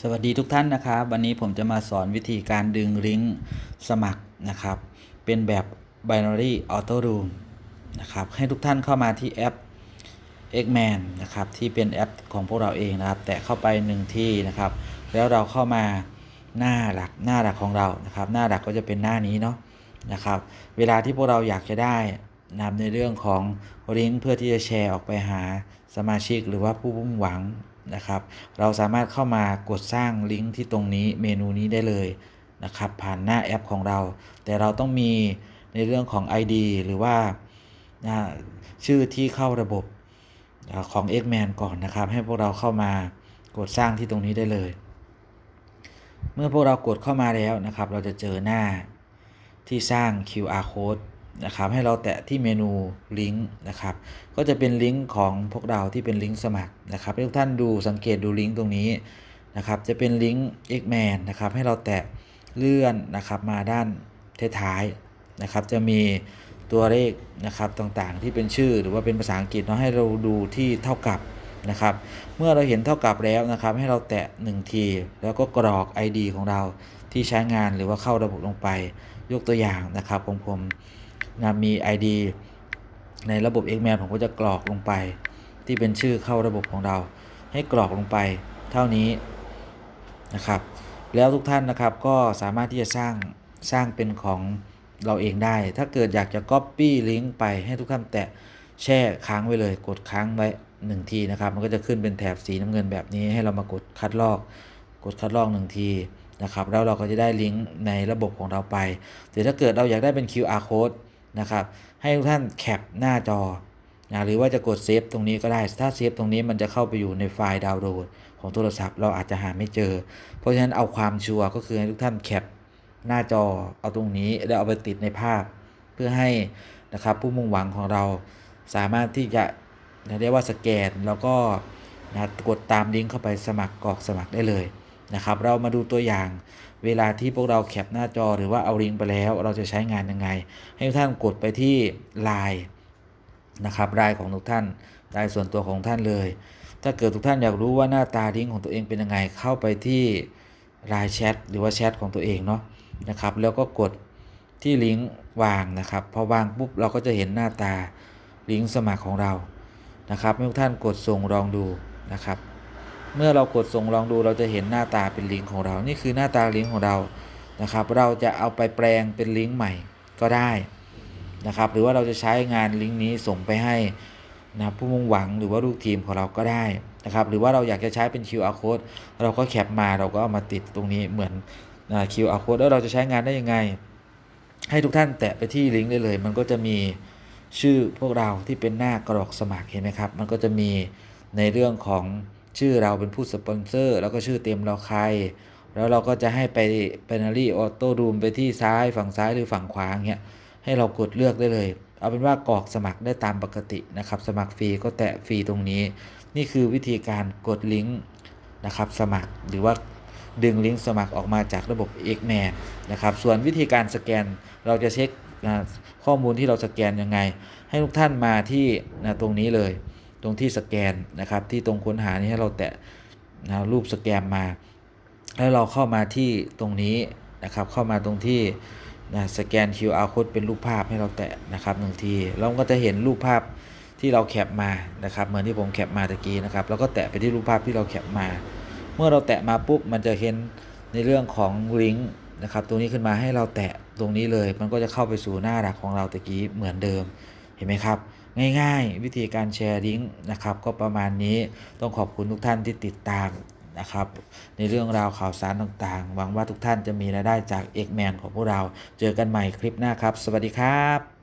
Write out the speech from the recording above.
สวัสดีทุกท่านนะครับ วันนี้ผมจะมาสอนวิธีการดึงลิงก์สมัครนะครับ เป็นแบบ binary auto room นะครับ ให้ทุกท่านเข้ามาที่แอป Xman นะครับ ที่เป็นแอปของพวกเราเองนะครับ แตะเข้าไปหนึ่งที่นะครับ แล้วเราเข้ามาหน้าหลักหน้าหลักของเรานะครับ หน้าหลักก็จะเป็นหน้านี้เนาะนะครับ เวลาที่พวกเราอยากจะได้ นะครับในเรื่องของลิงก์เพื่อที่จะแชร์ออกไปหาสมาชิกหรือว่าผู้มุ่งหวังนะครับ เราสามารถเข้ามากดสร้างลิงก์ที่ตรงนี้เมนูนี้ได้เลยนะครับ ผ่านหน้าแอปของเรา แต่เราต้องมีในเรื่องของ ID หรือว่าชื่อที่เข้าระบบของ Xman ก่อนนะครับ ให้พวกเราเข้ามากดสร้างที่ตรงนี้ได้เลย เมื่อพวกเรากดเข้ามาแล้วนะครับ เราจะเจอหน้าที่สร้าง QR code นะครับให้เราแตะที่เมนูลิงก์นะครับก็จะเป็นลิงก์ของพวกเราที่เป็นลิงก์สมัครนะครับให้ทุกท่านดูสังเกตดูลิงก์ตรงนี้นะครับจะเป็นลิงก์ Xman นะครับให้เราแตะเลื่อนนะครับมาด้านท้ายๆนะครับจะมีตัวเลขนะครับต่างๆ ที่เป็นชื่อหรือว่าเป็นภาษาอังกฤษเนาะให้เราดูที่เท่ากับนะครับเมื่อเราเห็นเท่ากับแล้วนะครับ ให้เราแตะ1ทีแล้วก็กรอก ID ของเราที่ใช้งานหรือว่าเข้าระบบลงไปยกตัวอย่างนะครับของผม นะมี ID ในระบบ Xmail ผมก็จะกรอกลงไป ที่เป็นชื่อเข้าระบบของเรา ให้กรอกลงไปเท่านี้นะครับ แล้วทุกท่านนะครับก็สามารถที่จะสร้างสร้างเป็นของเราเองได้ ถ้าเกิดอยากจะ Copy ลิงก์ไปให้ทุกท่านแตะแช่ค้างไว้เลย กดค้างไว้หนึ่งทีนะครับ มันก็จะขึ้นเป็นแถบสีน้ำเงินแบบนี้ให้เรามากดคัดลอก กดคัดลอกหนึ่งทีนะครับ แล้วเราก็จะได้ลิงก์ในระบบของเราไปแต่ถ้าเกิดเราอยากได้เป็น QR code นะครับ ให้ทุกท่านแคปหน้าจอนะหรือว่าจะกดเซฟตรงนี้ก็ได้ ถ้าเซฟตรงนี้มันจะเข้าไปอยู่ในไฟล์ดาวน์โหลดของโทรศัพท์เราอาจจะหาไม่เจอ เพราะฉะนั้นเอาความชัวร์ก็คือให้ทุกท่านแคปหน้าจอเอาตรงนี้แล้วเอาไปติดในภาพ เพื่อให้นะครับผู้มุ่งหวังของเราสามารถที่จะเรียกว่าสแกนแล้วก็นะกดตามลิงก์เข้าไปสมัครกรอกสมัครได้เลย นะครับ เรามาดูตัวอย่าง เวลาที่พวกเราแคปหน้าจอหรือว่าเอาลิงก์ไปแล้ว เราจะใช้งานยังไง ให้ทุกท่านกดไปที่ Line นะครับไลน์ของทุกท่านไลน์ส่วนตัวของท่านเลย ถ้าเกิดทุกท่านอยากรู้ว่าหน้าตาลิงก์ของตัวเองเป็นยังไง เข้าไปที่ไลน์แชทหรือว่าแชทของตัวเองเนาะนะครับ แล้วก็กดที่ลิงก์วางนะครับ พอวางปุ๊บเราก็จะเห็นหน้าตาลิงก์สมัครของเรานะครับให้ทุกท่านกดส่งลองดูนะครับ เมื่อเรากดส่งลองดูเราจะเห็นหน้าตาเป็นลิงก์ของเรา นี่คือหน้าตาลิงก์ของเรานะครับ เราจะเอาไปแปลงเป็นลิงก์ใหม่ก็ได้นะครับ หรือว่าเราจะใช้งานลิงก์นี้ส่งไปให้นะผู้มุ่งหวังหรือว่าลูกทีมของเราก็ได้นะครับ หรือว่าเราอยากจะใช้เป็น QR code เราก็แคปมาเราก็เอามาติดตรงนี้เหมือนนะ QR code แล้วเราจะใช้งานได้ยังไง ให้ทุกท่านแตะไปที่ลิงก์ได้เลย มันก็จะมีชื่อพวกเราที่เป็นหน้ากรอกสมัครเห็นไหมครับ มันก็จะมีในเรื่องของ ชื่อเราเป็นผู้สปอนเซอร์ แล้วก็ชื่อเต็มเราใคร แล้วเราก็จะให้ไป Binary Auto Room ไปที่ซ้ายฝั่งซ้ายหรือฝั่งขวาเงี้ยให้เรากดเลือกได้เลย เอาเป็นว่ากรอกสมัครได้ตามปกตินะครับ สมัครฟรีก็แตะฟรีตรงนี้ นี่คือวิธีการกดลิงก์นะครับ สมัครหรือว่าดึงลิงก์สมัครออกมาจากระบบ Xman นะครับ ส่วนวิธีการสแกนเราจะเช็คข้อมูลที่เราสแกนยังไง ให้ทุกท่านมาที่นะตรงนี้เลย ตรงที่สแกนนะครับ ที่ตรงค้นหานี่ให้เราแตะนะรูปสแกนมา แล้วเราเข้ามาที่ตรงนี้นะครับ เข้ามาตรงที่นะสแกน QR code เป็นรูปภาพให้เราแตะนะครับหนึ่งทีเราก็จะเห็นรูปภาพที่เราแคปมานะครับเหมือนที่ผมแคปมาตะกี้นะครับแล้วก็แตะไปที่รูปภาพที่เราแคปมา เมื่อเราแตะมาปุ๊บมันจะเห็นในเรื่องของลิงก์นะครับตรงนี้ขึ้นมาให้เราแตะตรงนี้เลย มันก็จะเข้าไปสู่หน้าหลักของเราตะกี้เหมือนเดิมเห็นไหมครับ ง่าย ๆ วิธีการแชร์ลิงก์นะครับ ก็ประมาณนี้ต้องขอบคุณทุกท่านที่ติดตามนะครับ ในเรื่องราวข่าวสารต่างๆ หวังว่าทุกท่านจะมีรายได้จากเอกแมนของพวกเรา เจอกันใหม่คลิปหน้าครับ สวัสดีครับ